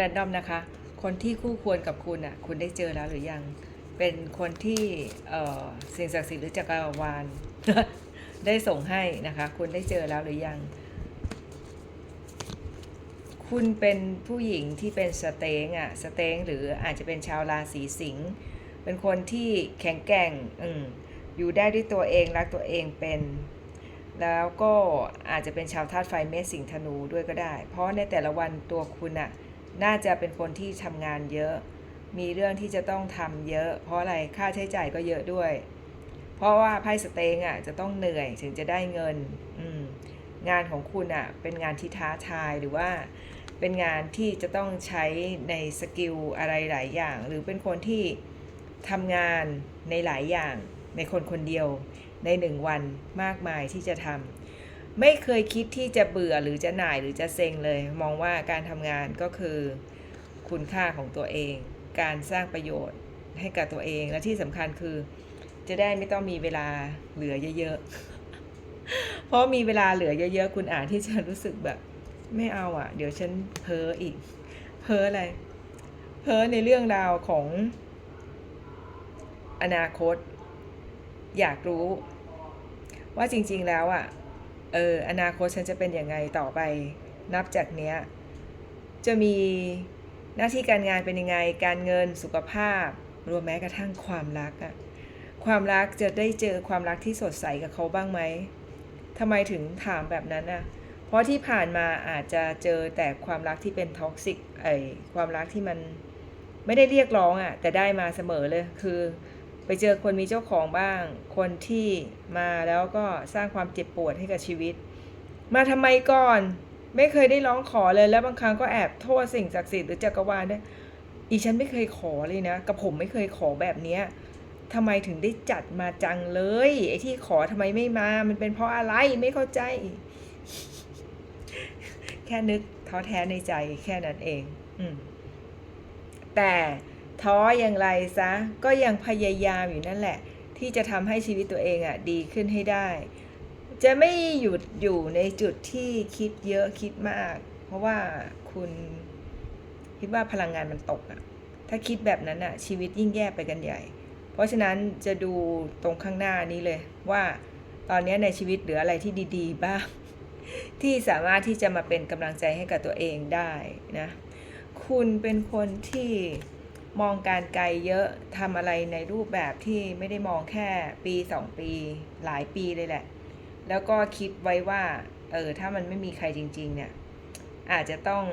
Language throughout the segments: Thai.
แรนดอมนะคะ คนที่คู่ควรกับคุณอะคุณได้เจอแล้วหรือยัง เป็นคนที่เอ่อสิ่งศักดิ์สิทธิ์หรือจักรวาลได้ส่งให้นะคะ คุณได้เจอแล้วหรือยัง คุณเป็นผู้หญิงที่เป็นสเตงอะสเตงหรืออาจจะเป็นชาวราศีสิงห์เป็นคนที่แข็งแกร่งอืมอยู่ได้ด้วยตัวเองรักตัวเองเป็น แล้วก็อาจจะเป็นชาวธาตุไฟเมษสิงห์ธนูด้วยก็ได้ เพราะในแต่ละวันตัวคุณอะ น่าจะเป็นคนที่ทำงานเยอะ มีเรื่องที่จะต้องทำเยอะ เพราะอะไรค่าใช้จ่ายก็เยอะด้วย เพราะว่าไพ่สเตงอะจะต้องเหนื่อยถึงจะได้เงินงานของคุณอะเป็นงานที่ท้าทายหรือว่าเป็นงานที่จะต้องใช้ในสกิลอะไรหลายอย่าง หรือเป็นคนที่ทำงานในหลายอย่างในคนคนเดียวในหนึ่งวันมากมายที่จะทำ ไม่เคยคิดที่จะเบื่อหรือจะหน่ายหรือจะเซ็งเลย มองว่าการทำงานก็คือคุณค่าของตัวเอง การสร้างประโยชน์ให้กับตัวเอง และที่สำคัญคือ จะได้ไม่ต้องมีเวลาเหลือเยอะๆ เพราะมีเวลาเหลือเยอะๆ คุณอ่าจที่จะรู้สึกแบบ ไม่เอาอะ เดี๋ยวฉันเพ้ออีก เพ้ออะไร เพ้อในเรื่องราวของอนาคต อยากรู้ ว่าจริง ๆแล้วอะ เอออนาคตฉันจะเป็นยังไงต่อไป นับจากเนี้ยจะมีหน้าที่การงานเป็นยังไง การเงินสุขภาพ รวมแม้กระทั่งความรักอะความรักจะได้เจอความรักที่สดใสกับเขาบ้างไหมทำไมถึงถามแบบนั้นน่ะเพราะที่ผ่านมาอาจจะเจอแต่ความรักที่เป็นท็อกซิกไอความรักที่มันไม่ได้เรียกร้องอะ่ะแต่ได้มาเสมอเลยคือ ไปเจอคนมีเจ้าของบ้าง คนที่มาแล้วก็สร้างความเจ็บปวดให้กับชีวิต มาทำไมก่อน ไม่เคยได้ร้องขอเลยแล้วบางครั้งก็แอบโทษสิ่งศักดิ์สิทธิ์หรือจักรวาลด้วยอีฉันไม่เคยขอเลยนะ กับผมไม่เคยขอแบบเนี้ยทำไมถึงได้จัดมาจังเลย ไอ้ที่ขอทำไมไม่มา มันเป็นเพราะอะไรไม่เข้าใจ แค่นึกท้อแท้ในใจแค่นั้นเอง อืมแต่ ท้ออย่างไรซะก็ยังพยายามอยู่นั่นแหละ ที่จะทำให้ชีวิตตัวเองอะ่ะดีขึ้นให้ได้ จะไม่หยุดอยู่ในจุดที่คิดเยอะคิดมาก เพราะว่าคุณคิดว่าพลังงานมันตกอะ่ะถ้าคิดแบบนั้นอะ่ะชีวิตยิ่งแย่ไปกันใหญ่ เพราะฉะนั้นจะดูตรงข้างหน้านี้เลยว่าตอนนี้ในชีวิตเหลืออะไรที่ดีๆ บ้าง ที่สามารถที่จะมาเป็นกำลังใจให้กับตัวเองได้นะ คุณเป็นคนที่ มองการไกลเยอะทำอะไรในรูปแบบที่ไม่ได้มองแค่ปีสองปี หลายปีเลยแหละ แล้วก็คิดไว้ว่า เออ ถ้ามันไม่มีใครจริง ๆ เนี่ย อาจจะต้อง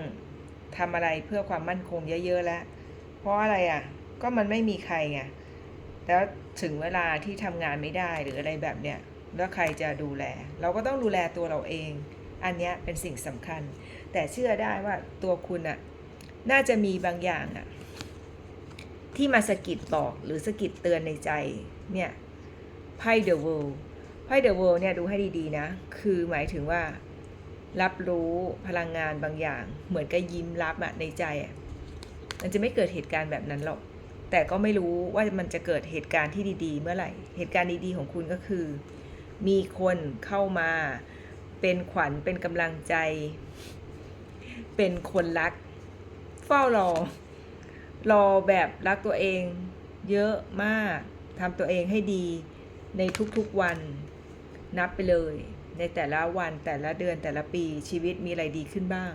ทำอะไรเพื่อความมั่นคงเยอะๆแล้ว เพราะอะไรอะ ก็มันไม่มีใครไง แล้วถึงเวลาที่ทำงานไม่ได้หรืออะไรแบบเนี้ย แล้วใครจะดูแล เราก็ต้องดูแลตัวเราเอง อันเนี้ยเป็นสิ่งสำคัญ แต่เชื่อได้ว่าตัวคุณอะน่าจะมีบางอย่างอะ ที่มาสะกิดบอกหรือสะกิดเตือนในใจเนี่ยไพ่ The World ไพ่ The World เนี่ยดูให้ดีๆนะ คือหมายถึงว่า รับรู้พลังงานบางอย่าง เหมือนกับยิ้มรับอะในใจอะมันจะไม่เกิดเหตุการณ์แบบนั้นหรอก แต่ก็ไม่รู้ว่ามันจะเกิดเหตุการณ์ที่ดีๆ เมื่อไหร่ เหตุการณ์ดีๆของคุณก็คือ มีคนเข้ามาเป็นขวัญเป็นกำลังใจ เป็นคนรัก เฝ้ารอ รอแบบรักตัวเองเยอะมากทำตัวเองให้ดีในทุกๆวันนับไปเลย ในแต่ละวันแต่ละเดือนแต่ละปีชีวิตมีอะไรดีขึ้นบ้าง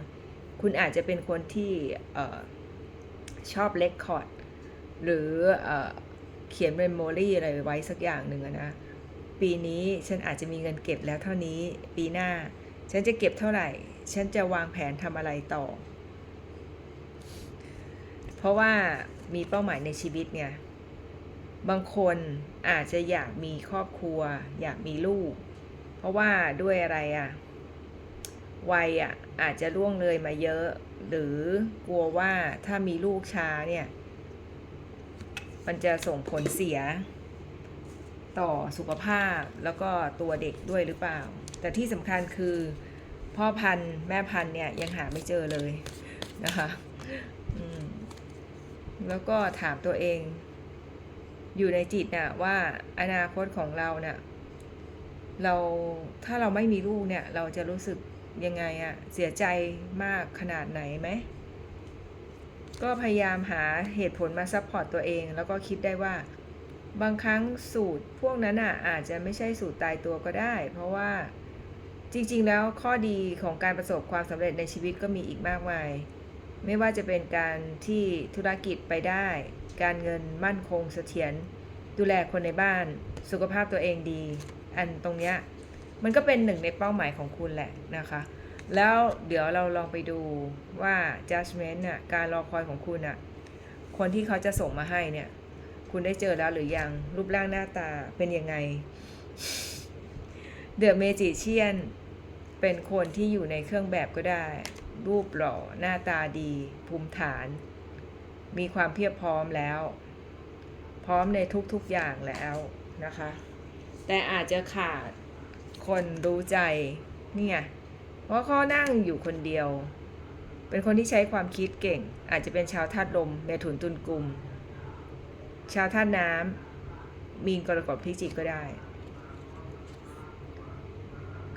คุณอาจจะเป็นคนที่อชอบเลคคอร์ดหรือเอเขียนเมมโมรีอะไรไว้สักอย่างหนึ่งนะ ปีนี้ฉันอาจจะมีเงินเก็บแล้วเท่านี้ ปีหน้า ฉันจะเก็บเท่าไหร่ ฉันจะวางแผนทำอะไรต่อ เพราะว่ามีเป้าหมายในชีวิตไงบางคนอาจจะอยากมีครอบครัว อยากมีลูก เพราะว่าด้วยอะไรอะวัยอะอาจจะล่วงเลยมาเยอะ หรือกลัวว่าถ้ามีลูกช้าเนี่ย มันจะส่งผลเสียต่อสุขภาพแล้วก็ตัวเด็กด้วยหรือเปล่า แต่ที่สำคัญคือพ่อพันธุ์แม่พันธุ์เนี่ยยังหาไม่เจอเลยนะคะ แล้วก็ถามตัวเอง อยู่ในจิตน่ะว่าอนาคตของเราเนี่ยเราถ้าเราไม่มีลูกเนี่ย เราจะรู้สึกยังไงอะเสียใจมากขนาดไหนไหมก็พยายามหาเหตุผลมาซัพพอร์ตตัวเอง แล้วก็คิดได้ว่า บางครั้งสูตรพวกนั้นอะอาจจะไม่ใช่สูตรตายตัวก็ได้ เพราะว่าจริง ๆ แล้วข้อดีของการประสบความสำเร็จในชีวิตก็มีอีกมากมาย ไม่ว่าจะเป็นการที่ธุรกิจไปได้ การเงินมั่นคงเสถียร ดูแลคนในบ้าน สุขภาพตัวเองดี อันตรงเนี้ยมันก็เป็นหนึ่งในเป้าหมายของคุณแหละนะคะ แล้วเดี๋ยวเราลองไปดูว่า judgment น่ะการรอคอยของคุณน่ะคนที่เขาจะส่งมาให้เนี่ย คุณได้เจอแล้วหรือยัง รูปร่างหน้าตาเป็นยังไงเดอะเมจิเชียนเป็นคนที่อยู่ในเครื่องแบบก็ได้ รูปหล่อหน้าตาดี ภูมิฐาน มีความเพียบพร้อมแล้ว พร้อมในทุกๆอย่างแล้วนะคะ แต่อาจจะขาดคนรู้ใจเนี่ยเพราะเขานั่งอยู่คนเดียว เป็นคนที่ใช้ความคิดเก่ง อาจจะเป็นชาวธาตุลมเมถุนตุลกลุ่ม ชาวธาตุน้ำมีนกรกฎพิจิกก็ได้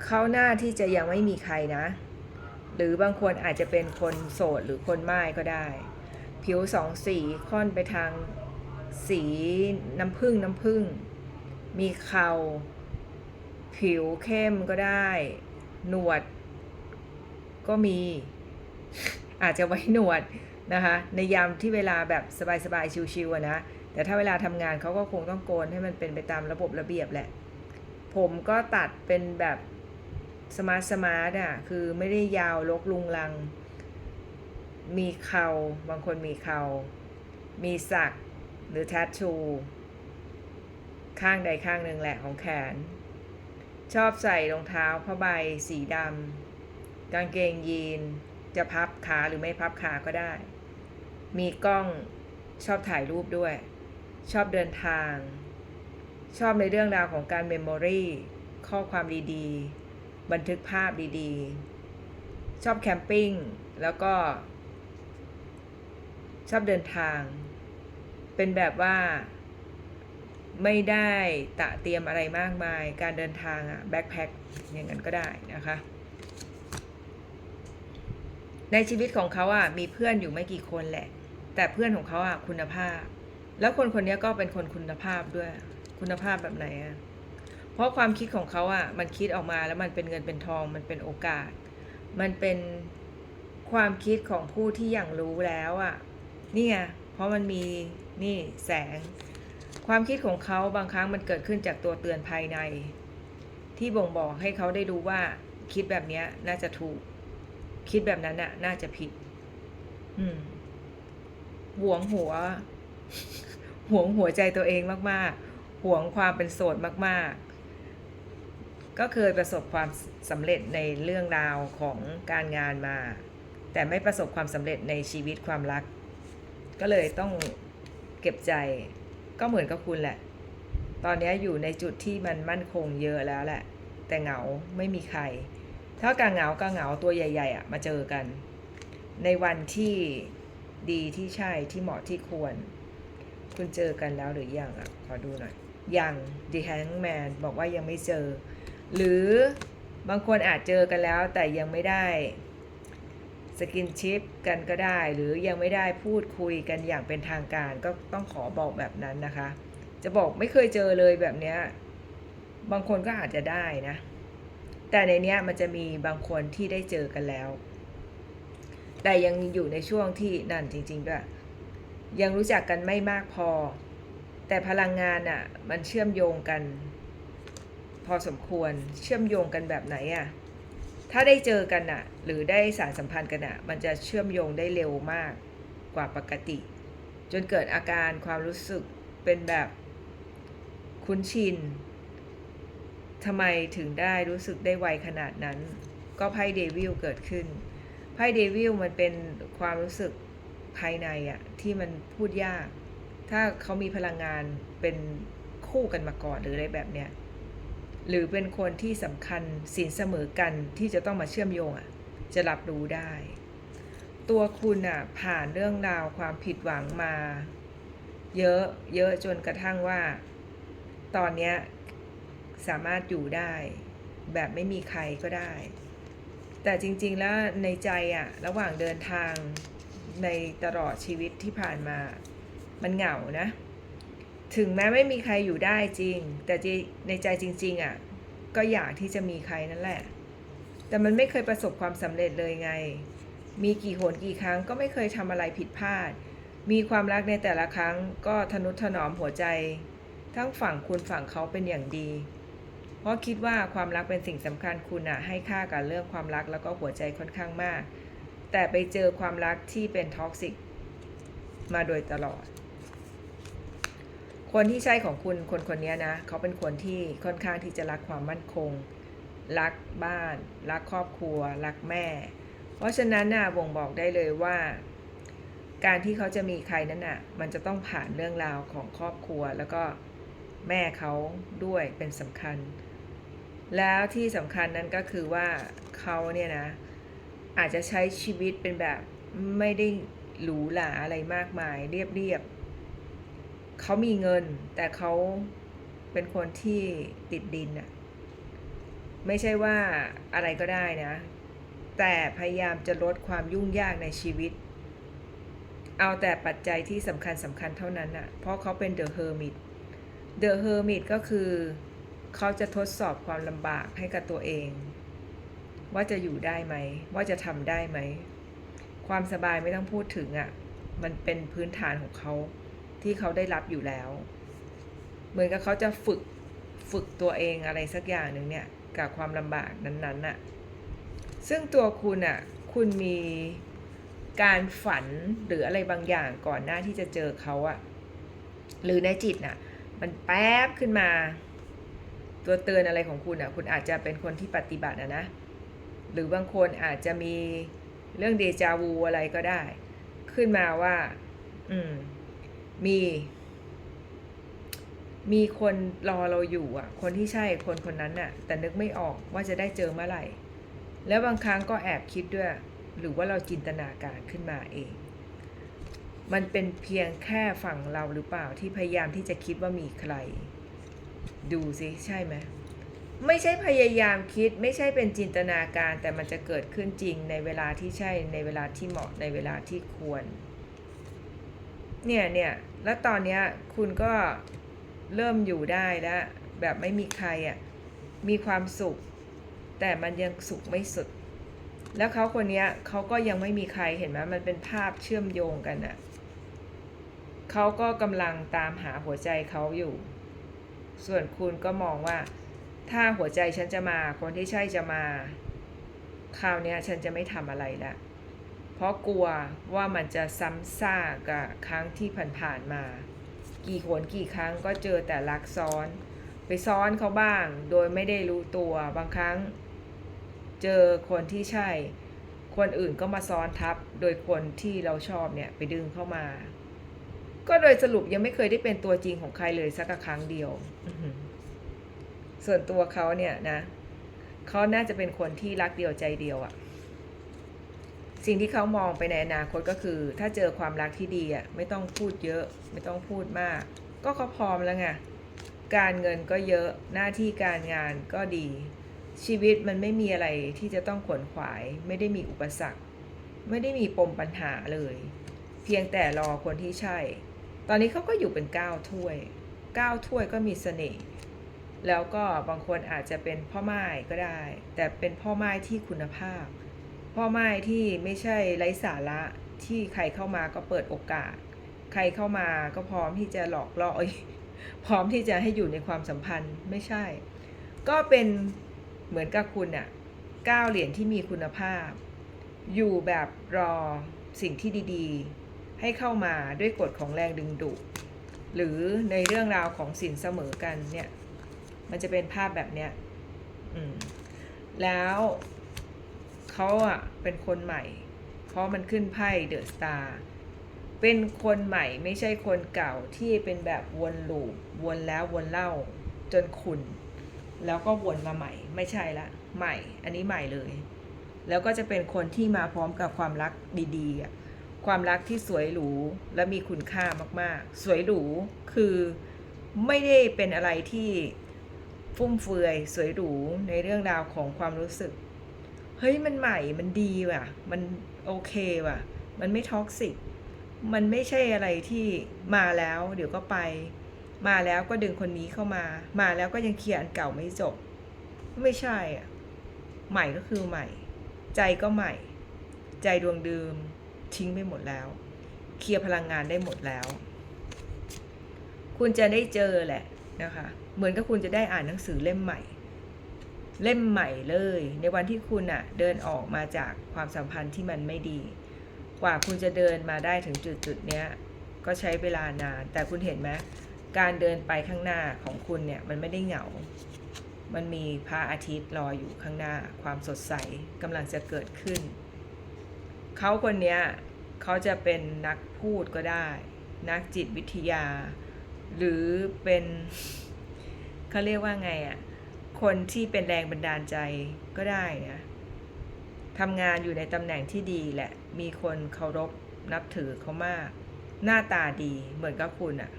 เขาหน้าที่จะยังไม่มีใครนะ หรือบางคนอาจจะเป็นคนโสดหรือคนไม้ก็ได้ ผิวสองสีค่อนไปทางสีน้ำผึ้งน้ำผึ้งมีเขาผิวเข้มก็ได้ หนวด ก็มี อาจจะไว้หนวดนะคะ ในยามที่เวลาแบบสบายๆชิวๆะนะ แต่ถ้าเวลาทำงานเขาก็คงต้องโกนให้มันเป็นไปตามระบบระเบียบแหละ ผมก็ตัดเป็นแบบ สมาร์ทสมาร์ทอะคือไม่ได้ยาวลกลุงลัง มีเขาบางคนมีเขามีสักหรือแททชู ข้างใดข้างหนึ่งแหละของแขน ชอบใส่รองเท้าผ้าใบสีดำกางเกงยีน จะพับขาหรือไม่พับขาก็ได้ มีกล้องชอบถ่ายรูปด้วย ชอบเดินทาง ชอบในเรื่องราวของการเมมโมรีข้อความดีๆ บันทึกภาพดีๆ ชอบแคมปิ้ง แล้วก็ ชอบเดินทาง เป็นแบบว่าไม่ได้ตะเตรียมอะไรมากมาย การเดินทางอะแบ็คแพ็คอย่างนั้นก็ได้นะคะ ในชีวิตของเขาอะมีเพื่อนอยู่ไม่กี่คนแหละ แต่เพื่อนของเขาอะคุณภาพ แล้วคนคนนี้ก็เป็นคนคุณภาพด้วย คุณภาพแบบไหนอะ เพราะความคิดของเขาอะมันคิดออกมาแล้วมันเป็นเงินเป็นทอง มันเป็นโอกาส มันเป็นความคิดของผู้ที่อย่างรู้แล้วอะนี่ไงเพราะมันมีนี่แสง ความคิดของเขาบางครั้งมันเกิดขึ้นจากตัวเตือนภายใน ที่บ่งบอกให้เขาได้รู้ว่าคิดแบบนี้น่าจะถูก คิดแบบนั้นน่ะ น่าจะผิด อืมหวงหัว หวงหัวใจตัวเองมาก ๆ หวงความเป็นโสดมาก ๆ ก็เคยประสบความสำเร็จในเรื่องราวของการงานมา แต่ไม่ประสบความสำเร็จในชีวิตความรัก ก็เลยต้องเก็บใจก็เหมือนกับคุณแหละ ตอนนี้อยู่ในจุดที่มันมั่นคงเยอะแล้วแหละ แต่เหงาไม่มีใคร ถ้ากางเหงากางเหงาตัวใหญ่ๆอะมาเจอกัน ในวันที่ดีที่ใช่ที่เหมาะที่ควร คุณเจอกันแล้วหรือยังอะ ขอดูหน่อย ยัง The Hangman บอกว่ายังไม่เจอ หรือบางคนอาจเจอกันแล้วแต่ยังไม่ได้สกินชิปกันก็ได้ หรือยังไม่ได้พูดคุยกันอย่างเป็นทางการก็ต้องขอบอกแบบนั้นนะคะ จะบอกไม่เคยเจอเลยแบบเนี้ยบางคนก็อาจจะได้นะ แต่ในเนี้ยมันจะมีบางคนที่ได้เจอกันแล้ว แต่ยังอยู่ในช่วงที่นั่นจริงๆด้วยยังรู้จักกันไม่มากพอ แต่พลังงานอะ่ะมันเชื่อมโยงกัน พอสมควรเชื่อมโยงกันแบบไหนอะ่ะถ้าได้เจอกันอะ่ะหรือได้สารสัมพันธ์กันอะมันจะเชื่อมโยงได้เร็วมากกว่าปกติ จนเกิดอาการความรู้สึกเป็นแบบคุ้นชินทำไมถึงได้รู้สึกได้ไวขนาดนั้น ก็ไพ่เดวิลเกิดขึ้นไพ่เดวิลมันเป็นความรู้สึกภายในอะที่มันพูดยาก ถ้าเขามีพลังงานเป็นคู่กันมาก่อนหรืออะไรแบบเนี้ย หรือเป็นคนที่สำคัญสินเสมอกันที่จะต้องมาเชื่อมโยงอะจะรับรู้ได้ ตัวคุณอะผ่านเรื่องราวความผิดหวังมา เยอะเยอะจนกระทั่งว่า ตอนเนี้ยสามารถอยู่ได้ แบบไม่มีใครก็ได้ แต่จริง ๆ แล้วในใจอะระหว่างเดินทางในตลอดชีวิตที่ผ่านมา มันเหงานะ ถึงแม้ไม่มีใครอยู่ได้จริง แต่ในใจจริง ๆอะก็อยากที่จะมีใครนั่นแหละ แต่มันไม่เคยประสบความสำเร็จเลยไง มีกี่หนกี่ครั้งก็ไม่เคยทำอะไรผิดพลาด มีความรักในแต่ละครั้งก็ทนุถนอมหัวใจ ทั้งฝั่งคุณฝั่งเขาเป็นอย่างดี เพราะคิดว่าความรักเป็นสิ่งสำคัญคุณอะให้ค่ากับเรื่องความรักแล้วก็หัวใจค่อนข้างมาก แต่ไปเจอความรักที่เป็นท็อกซิกมาโดยตลอด คนที่ใช่ของคุณคนคนนี้นะเขาเป็นคนที่ค่อนข้างที่จะรักความมั่นคง รักบ้าน รักครอบครัว รักแม่ เพราะฉะนั้นน่ะบ่งบอกได้เลยว่า การที่เขาจะมีใครนั้นน่ะมันจะต้องผ่านเรื่องราวของครอบครัว แล้วก็แม่เขาด้วยเป็นสำคัญ แล้วที่สำคัญนั้นก็คือว่าเขาเนี่ยนะอาจจะใช้ชีวิตเป็นแบบไม่ได้หรูหราอะไรมากมายเรียบๆ เขามีเงิน แต่เขาเป็นคนที่ติดดินอะไม่ใช่ว่าอะไรก็ได้นะ แต่พยายามจะลดความยุ่งยากในชีวิต เอาแต่ปัจจัยที่สำคัญสำคัญเท่านั้นอะเพราะเขาเป็นเดอะเฮอร์มิตเดอะเฮอร์มิตก็คือเขาจะทดสอบความลำบากให้กับตัวเอง ว่าจะอยู่ได้ไหม ว่าจะทำได้ไหม ความสบายไม่ต้องพูดถึงอะ่ะ มันเป็นพื้นฐานของเขา ที่เขาได้รับอยู่แล้ว เหมือนกับเขาจะฝึกฝึกตัวเองอะไรสักอย่างหนึ่งเนี่ยกับความลำบากนั้นๆน่ะซึ่งตัวคุณอะคุณมีการฝันหรืออะไรบางอย่างก่อนหน้าที่จะเจอเขาอะหรือในจิตน่ะมันแป๊บขึ้นมา ตัวเตือนอะไรของคุณอะคุณอาจจะเป็นคนที่ปฏิบัติอะนะ หรือบางคนอาจจะมีเรื่องเดจาวูอะไรก็ได้ ขึ้นมาว่า อืม มี มีคนรอเราอยู่อะ คนที่ใช่คนคนนั้นน่ะ แต่นึกไม่ออกว่าจะได้เจอเมื่อไหร่ แล้วบางครั้งก็แอบคิดด้วย หรือว่าเราจินตนาการขึ้นมาเอง มันเป็นเพียงแค่ฝั่งเราหรือเปล่าที่พยายามที่จะคิดว่ามีใคร ดูสิใช่ไหมไม่ใช่พยายามคิดไม่ใช่เป็นจินตนาการแต่มันจะเกิดขึ้นจริงในเวลาที่ใช่ในเวลาที่เหมาะในเวลาที่ควร เนี่ยเนี่ยแล้วตอนเนี้ยคุณก็เริ่มอยู่ได้แล้ว แบบไม่มีใครอะ่ะมีความสุข แต่มันยังสุขไม่สุด แล้วเขาคนเนี้ยเขาก็ยังไม่มีใครเห็นไหมมันเป็นภาพเชื่อมโยงกันอะ่ะเขาก็กำลังตามหาหัวใจเขาอยู่ ส่วนคุณก็มองว่า ถ้าหัวใจฉันจะมาคนที่ใช่จะมา คราวนี้ฉันจะไม่ทำอะไรละ เพราะกลัวว่ามันจะซ้ำซากกับครั้งที่ผ่านๆมา กี่หนกี่ครั้งก็เจอแต่ลักซ้อน ไปซ้อนเขาบ้าง โดยไม่ได้รู้ตัวบางครั้ง เจอคนที่ใช่ คนอื่นก็มาซ้อนทับ โดยคนที่เราชอบเนี่ยไปดึงเข้ามา ก็โดยสรุปยังไม่เคยได้เป็นตัวจริงของใครเลยสักครั้งเดียว ส่วนตัวเขาเนี่ยนะเขาน่าจะเป็นคนที่รักเดียวใจเดียวอะ สิ่งที่เขามองไปในอนาคตก็คือ ถ้าเจอความรักที่ดีอะไม่ต้องพูดเยอะ ไม่ต้องพูดมาก ก็เขาพร้อมแล้วไงการเงินก็เยอะหน้าที่การงานก็ดี ชีวิตมันไม่มีอะไรที่จะต้องขวนขวาย ไม่ได้มีอุปสรรค ไม่ได้มีปมปัญหาเลย เพียงแต่รอคนที่ใช่ ตอนนี้เขาก็อยู่เป็นเก้าถ้วยเก้าถ้วยก็มีเสน่ห์แล้วก็บางคนอาจจะเป็นพ่อไม้ก็ได้ แต่เป็นพ่อไม้ที่คุณภาพ พ่อไม้ที่ไม่ใช่ไร้สาระที่ใครเข้ามาก็เปิดโอกาส ใครเข้ามาก็พร้อมที่จะหลอกล่อเอ้พร้อมที่จะให้อยู่ในความสัมพันธ์ไม่ใช่ ก็เป็นเหมือนกับคุณอะก้าเหรียญที่มีคุณภาพ อยู่แบบรอสิ่งที่ดีๆ ให้เข้ามาด้วยกฎของแรงดึงดูดหรือในเรื่องราวของสินเสมอกันเนี่ย มันจะเป็นภาพแบบเนี้ยอืมแล้ว เขาอะเป็นคนใหม่ เพราะมันขึ้นไพ่เดอะสตาร์เป็นคนใหม่ไม่ใช่คนเก่าที่เป็นแบบวนลูปวนแล้ววนเล่าจนขุนแล้วก็วนมาใหม่ ไม่ใช่ละใหม่ อันนี้ใหม่เลย แล้วก็จะเป็นคนที่มาพร้อมกับความรักดีๆ ความรักที่สวยหรูและมีคุณค่ามากๆ สวยหรูคือไม่ได้เป็นอะไรที่ฟุ่มเฟือยสวยหรูในเรื่องราวของความรู้สึก เฮ้ยมันใหม่มันดีว่ะ มันโอเคว่ะ มันไม่ท็อกซิกมันไม่ใช่อะไรที่มาแล้วเดี๋ยวก็ไป มาแล้วก็ดึงคนนี้เข้ามา มาแล้วก็ยังเคลียร์อันเก่าไม่จบ ไม่ใช่อะใหม่ก็คือใหม่ ใจก็ใหม่ ใจดวงเดิมทิ้งไปหมดแล้ว เคลียร์พลังงานได้หมดแล้ว คุณจะได้เจอแหละนะคะ เหมือนกับคุณจะได้อ่านหนังสือเล่มใหม่ เล่มใหม่เลย ในวันที่คุณอะเดินออกมาจากความสัมพันธ์ที่มันไม่ดี กว่าคุณจะเดินมาได้ถึงจุดจุดๆเนี้ยก็ใช้เวลานาน แต่คุณเห็นไหมการเดินไปข้างหน้าของคุณเนี่ยมันไม่ได้เหงา มันมีพระอาทิตย์รออยู่ข้างหน้า ความสดใสกำลังจะเกิดขึ้น เขาคนเนี้ยเขาจะเป็นนักพูดก็ได้ นักจิตวิทยา หรือเป็นเขาเรียกว่าไงอะ่ะ คนที่เป็นแรงบันดาลใจก็ได้นะทำงานอยู่ในตำแหน่งที่ดีแหละ มีคนเคารพนับถือเขามาก หน้าตาดีเหมือนกับคุณอะ่ะ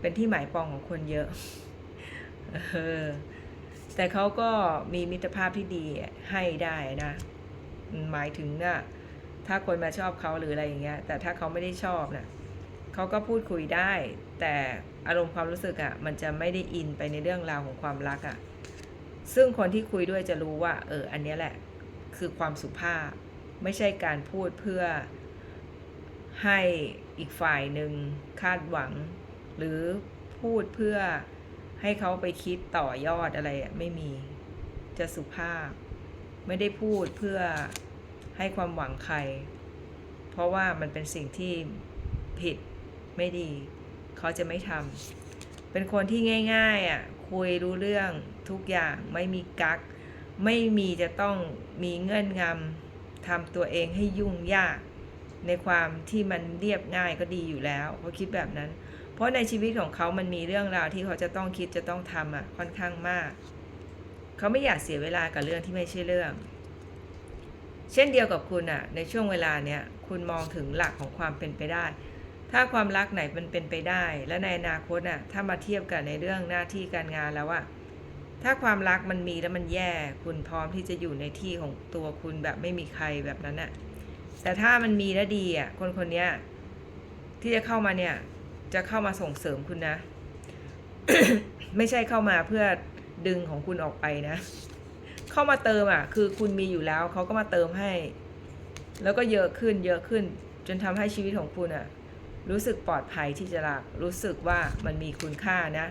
เป็นที่หมายปองของคนเยอะเออแต่เขาก็มีมิตรภาพที่ดีให้ได้นะ หมายถึงน่ะถ้าคนมาชอบเขาหรืออะไรอย่างเงี้ย แต่ถ้าเขาไม่ได้ชอบน่ะ เขาก็พูดคุยได้ แต่อารมณ์ความรู้สึกอะ่ะมันจะไม่ได้อินไปในเรื่องราวของความรักอะ่ะซึ่งคนที่คุยด้วยจะรู้ว่า เอออันนี้แหละ คือความสุภาพ ไม่ใช่การพูดเพื่อให้อีกฝ่ายหนึ่งคาดหวัง หรือพูดเพื่อให้เขาไปคิดต่อยอดอะไรอะไม่มีจะสุภาพ ไม่ได้พูดเพื่อให้ความหวังใคร เพราะว่ามันเป็นสิ่งที่ผิด ไม่ดี เขาจะไม่ทำเป็นคนที่ง่ายๆอะคุยรู้เรื่องทุกอย่างไม่มีกัก ไม่มีจะต้องมีเงื่อนงำทำตัวเองให้ยุ่งยาก ในความที่มันเรียบง่ายก็ดีอยู่แล้วเขาคิดแบบนั้น เพราะในชีวิตของเขามันมีเรื่องราวที่เขาจะต้องคิดจะต้องทำอะค่อนข้างมาก เขาไม่อยากเสียเวลากับเรื่องที่ไม่ใช่เรื่องเช่นเดียวกับคุณอะในช่วงเวลาเนี้ยคุณมองถึงหลักของความเป็นไปได้ ถ้าความรักไหนมันเป็นไปได้ และในอนาคตอะถ้ามาเทียบกันในเรื่องหน้าที่การงานแล้วอะถ้าความรักมันมีแล้วมันแย่ คุณพร้อมที่จะอยู่ในที่ของตัวคุณแบบไม่มีใครแบบนั้นอะแต่ถ้ามันมีแล้วดีอะคนคนนี้ที่จะเข้ามาเนี่ยจะเข้ามาส่งเสริมคุณนะ ไม่ใช่เข้ามาเพื่อดึงของคุณออกไปนะ เข้ามาเติมอะ คือคุณมีอยู่แล้วเขาก็มาเติมให้ แล้วก็เยอะขึ้นเยอะขึ้น จนทำให้ชีวิตของคุณอะ รู้สึกปลอดภัยที่จะรัก รู้สึกว่ามันมีคุณค่านะ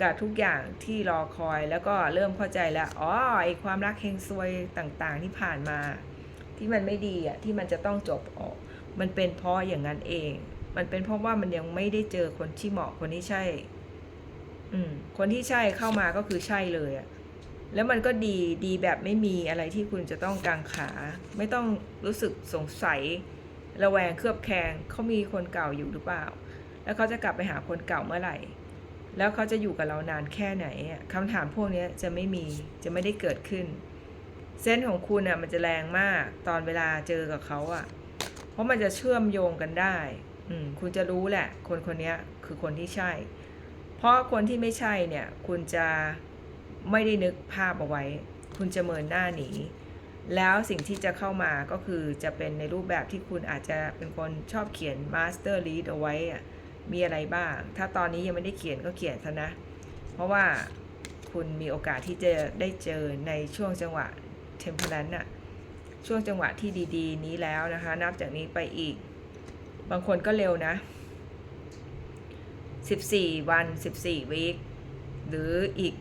กับทุกอย่างที่รอคอยแล้วก็เริ่มเข้าใจแล้ว อ๋อไอความรักเฮงซวยต่างๆ ที่ผ่านมา ที่มันไม่ดีอะที่มันจะต้องจบออก มันเป็นเพราะอย่างนั้นเอง มันเป็นเพราะว่ามันยังไม่ได้เจอคนที่เหมาะคนที่ใช่ อืม คนที่ใช่เข้ามาก็คือใช่เลยอะแล้วมันก็ดีดีแบบไม่มีอะไรที่คุณจะต้องกังขา ไม่ต้องรู้สึกสงสัย ระแวงเครือบแคลงเขามีคนเก่าอยู่หรือเปล่า แล้วเขาจะกลับไปหาคนเก่าเมื่อไหร่ แล้วเขาจะอยู่กับเรานานแค่ไหนคำถามพวกนี้จะไม่มีจะไม่ได้เกิดขึ้น เส้นของคุณอะมันจะแรงมากตอนเวลาเจอกับเขาอะ เพราะมันจะเชื่อมโยงกันได้อืมคุณจะรู้แหละ คนคนนี้คือคนที่ใช่ เพราะคนที่ไม่ใช่เนี่ย คุณจะไม่ได้นึกภาพเอาไว้ คุณจะเมินหน้าหนี แล้วสิ่งที่จะเข้ามาก็คือจะเป็นในรูปแบบที่คุณอาจจะเป็นคนชอบเขียนมาสเตอร์ลีดเอาไว้มีอะไรบ้าง ถ้าตอนนี้ยังไม่ได้เขียนก็เขียนซะนะ เพราะว่าคุณมีโอกาสที่จะได้เจอในช่วงจังหวะเทมเพลนน่ะช่วงจังหวะที่ดีๆ นี้แล้วนะคะ นับจากนี้ไปอีก บางคนก็เร็วนะ 14 วัน 14วีคหรืออีก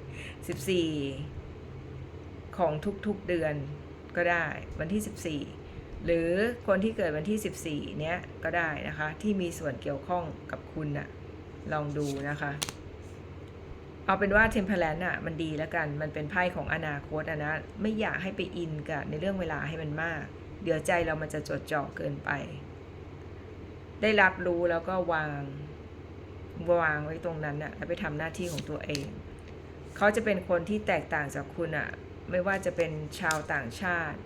14 ของทุกๆเดือนก็ได้วันที่ 14 หรือคนที่เกิดวันที่ 14 เนี้ยก็ได้นะคะ ที่มีส่วนเกี่ยวข้องกับคุณน่ะลองดูนะคะ เอาเป็นว่าเทมเพลนน่ะมันดีแล้วกันมันเป็นไพ่ของอนาคตอะนะไม่อยากให้ไปอินกับในเรื่องเวลาให้มันมาก เดี๋ยวใจเรามันจะจดจ่อเกินไป ได้รับรู้แล้วก็วางวางไว้ตรงนั้นน่ะแล้วไปทำหน้าที่ของตัวเอง เขาจะเป็นคนที่แตกต่างจากคุณอะ ไม่ว่าจะเป็นชาวต่างชาติ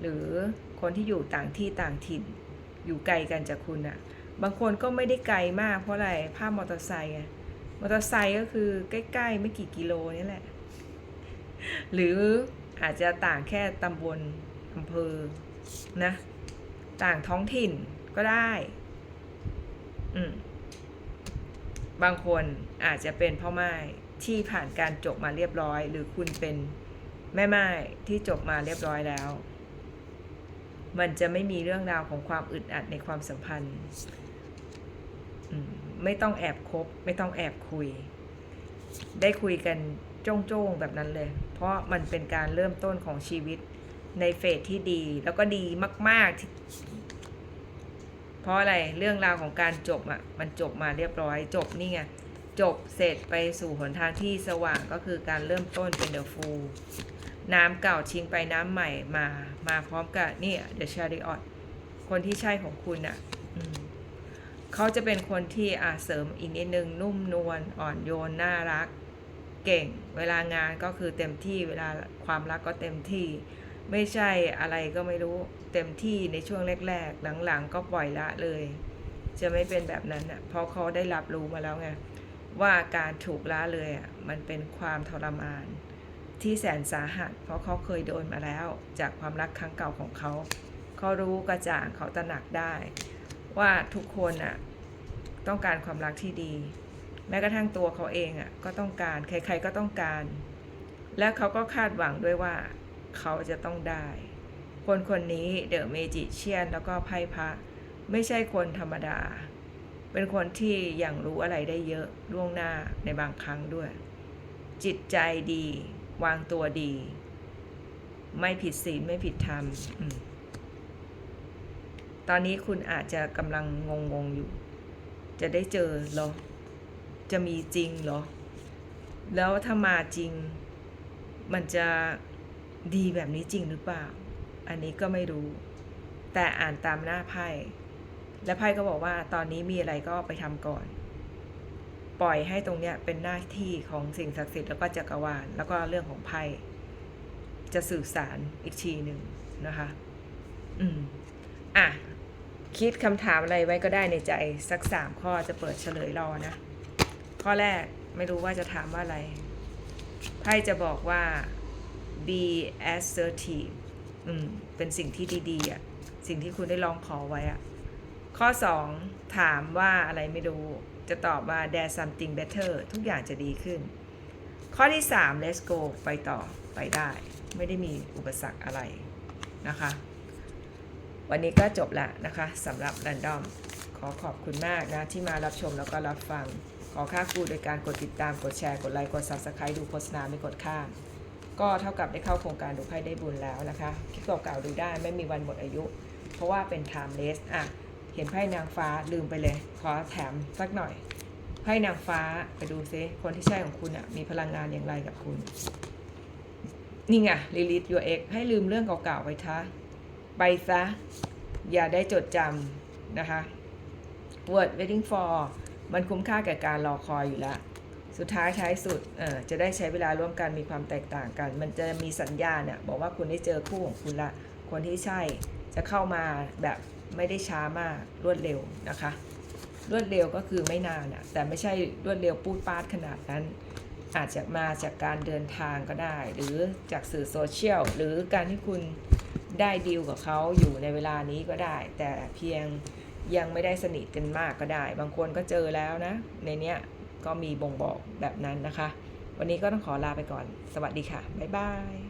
หรือคนที่อยู่ต่างที่ต่างถิ่น อยู่ไกลกันจากคุณอะบางคนก็ไม่ได้ไกลมากเพราะอะไรภาพมอเตอร์ไซค์อะมอเตอร์ไซค์ก็คือใกล้ๆไม่กี่กิโลนี่แหละ หรืออาจจะต่างแค่ตำบลอำเภอนะต่างท้องถิ่นก็ได้อืมบางคนอาจจะเป็นพ่อไม้ที่ผ่านการจบมาเรียบร้อย หรือคุณเป็น แม่ไม้ที่จบมาเรียบร้อยแล้ว มันจะไม่มีเรื่องราวของความอึดอัดในความสัมพันธ์ไม่ต้องแอบคบ ไม่ต้องแอบคุย ได้คุยกันโจ้งๆแบบนั้นเลย เพราะมันเป็นการเริ่มต้นของชีวิตในเฟสที่ดี แล้วก็ดีมากๆที่เพราะอะไรเรื่องราวของการจบอะ่ะ มันจบมาเรียบร้อยจบนี่ไง จบเสร็จไปสู่หนทางที่สว่างก็คือการเริ่มต้นเป็นเดอะฟูลน้ำเก่าทิ้งไปน้ำใหม่มา มาพร้อมกับนี่เดอะชาริออตคนที่ใช่ของคุณอะ่ะเขาจะเป็นคนที่อาเสริมอีกนิดนึง นุ่มนวลอ่อนโยน น่ารัก เก่ง เวลางานก็คือเต็มที่เวลาความรักก็เต็มที่ ไม่ใช่อะไรก็ไม่รู้เต็มที่ในช่วงแรก ๆ หลังๆ ก็ปล่อยละเลย จะไม่เป็นแบบนั้นอะเพราะเขาได้รับรู้มาแล้วไง ว่าการถูกละเลยอะมันเป็นความทรมาน ที่แสนสาหัส เพราะเขาเคยโดนมาแล้ว จากความรักครั้งเก่าของเขา เขารู้กระจ่างเขาตระหนักได้ ว่าทุกคนอะต้องการความรักที่ดี แม้กระทั่งตัวเขาเองอะก็ต้องการใครๆก็ต้องการ และเขาก็คาดหวังด้วยว่าเขาจะต้องได้ คนคนนี้เดอะเมจิเชียนแล้วก็ไพ่พระไม่ใช่คนธรรมดา เป็นคนที่อย่างรู้อะไรได้เยอะล่วงหน้าในบางครั้งด้วย จิตใจดี วางตัวดี ไม่ผิดศีลไม่ผิดธรรมอมตอนนี้คุณอาจจะกำลังงงๆอยู่ จะได้เจอเหรอ จะมีจริงเหรอ แล้วถ้ามาจริง มันจะดีแบบนี้จริงหรือเปล่า อันนี้ก็ไม่รู้ แต่อ่านตามหน้าไพ่ และไพ่ก็บอกว่าตอนนี้มีอะไรก็ไปทำก่อน ปล่อยให้ตรงเนี้ยเป็นหน้าที่ของสิ่งศักดิ์สิทธิ์แล้วก็จักรวาลแล้วก็เรื่องของไพ่จะสื่อสารอีกทีหนึ่งนะคะ อืม อะ คิดคำถามอะไรไว้ก็ได้ในใจ สักสามข้อจะเปิดเฉลยรอนะ ข้อแรกไม่รู้ว่าจะถามว่าอะไร ไพ่จะบอกว่า be assertive อืม เป็นสิ่งที่ดีๆอะ สิ่งที่คุณได้ลองขอไว้อะ ข้อ 2 ถามว่าอะไรไม่รู้ จะตอบว่า there's something better ทุกอย่างจะดีขึ้น ข้อที่ 3 let's go ไปต่อไปได้ ไม่ได้มีอุปสรรคอะไรนะคะ วันนี้ก็จบละนะคะสำหรับ Random ขอขอบคุณมากนะ ที่มารับชมแล้วก็รับฟัง ขอค่าครูโดยการกดติดตามกดแชร์กดไลค์กด Subscribe ดูโฆษณาไม่กดข้ามก็เท่ากับได้เข้าโครงการดูไพ่ได้บุญแล้วนะคะคลิปเก่าๆดูได้ไม่มีวันหมดอายุ เพราะว่าเป็น timeless อะ เห็นไพ่นางฟ้าลืมไปเลย ขอแถมสักหน่อยไพ่นางฟ้าไปดูซิคนที่ใช่ของคุณอะมีพลังงานอย่างไรกับคุณ นี่ไงลิลิตยูเอ็กให้ลืมเรื่องเก่าๆไปทะไปซะ อย่าได้จดจำนะคะ word waiting for มันคุ้มค่าแก่การรอคอยอยู่แล้วสุดท้ายท้ายสุดเออจะได้ใช้เวลาร่วมกันมีความแตกต่างกัน มันจะมีสัญญาณเนี่ยบอกว่าคุณได้เจอคู่ของคุณละ คนที่ใช่จะเข้ามาแบบ ไม่ได้ช้ามากรวดเร็วนะคะ รวดเร็วก็คือไม่นานอะแต่ไม่ใช่รวดเร็วปูดปาดขนาดนั้น อาจจะมาจากการเดินทางก็ได้ หรือจากสื่อโซเชียลหรือการที่คุณได้ดีลกับเขาอยู่ในเวลานี้ก็ได้ แต่เพียงยังไม่ได้สนิทกันมากก็ได้ บางคนก็เจอแล้วนะ ในเนี้ยก็มีบ่งบอกแบบนั้นนะคะ วันนี้ก็ต้องขอลาไปก่อน สวัสดีค่ะ บ๊ายบาย